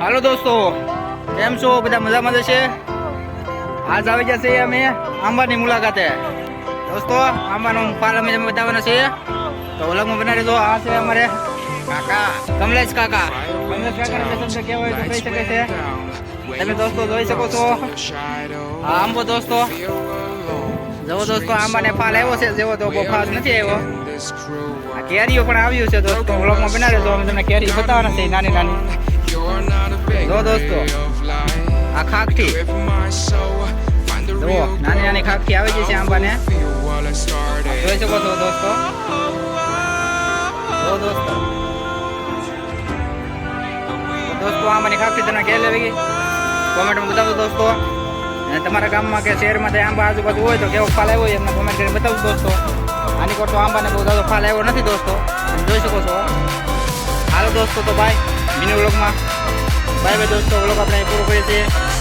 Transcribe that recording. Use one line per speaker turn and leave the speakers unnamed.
હાલો દોસ્તો, કેમ છો? બધા મજામાં જશે આજ આવી જશે અમે આંબાની મુલાકાતે. દોસ્તો, આંબાનો ફાલ અમે તમને બતાવવાનો છે તો ઓલગમાં બનાવી દો આ છે અમારે કાકા, કમલેશ કાકા. કમલેશ કાકા શબ્દ કહેવાય તો કહી શકે છે? તમે દોસ્તો જોઈ શકો છો. આ આંબો દોસ્તો. જવો દોસ્તો, આંબાને ફાલ આવ્યો છે. જેવો તો ખાસ નથી આવ્યો. કેરીઓ પણ આવ્યું છે દોસ્તો. વ્લોગમાં બનાવી દો અમે તમને કેરી બતાવવાના છે નાની નાની. દોસ્તો. આ ખાખી જુઓ, નાની નાની ખાખટી આવી છે આંબાને જોઈ શકો છો દોસ્તો. દોસ્તો. દોસ્તો આંબાની ખાખટી તમને કે લેવી ગઈ? કોમેન્ટમાં બતાવો દોસ્તો. અને તમારા ગામમાં કે શહેરમાં તે આંબા આજુબાજુ હોય તો કેવો ફાલ આવ્યો એમને કોમેન્ટ કરીને બતાવું દોસ્તો. આની કોર આંબાને બહુ દાદો ફાલ આવ્યો નથી દોસ્તો. જોઈ શકો છો. હાલો દોસ્તો તો બાય મિની વ્લોગમાં बाय बाय दोस्तों हम अपने अपना पूरा से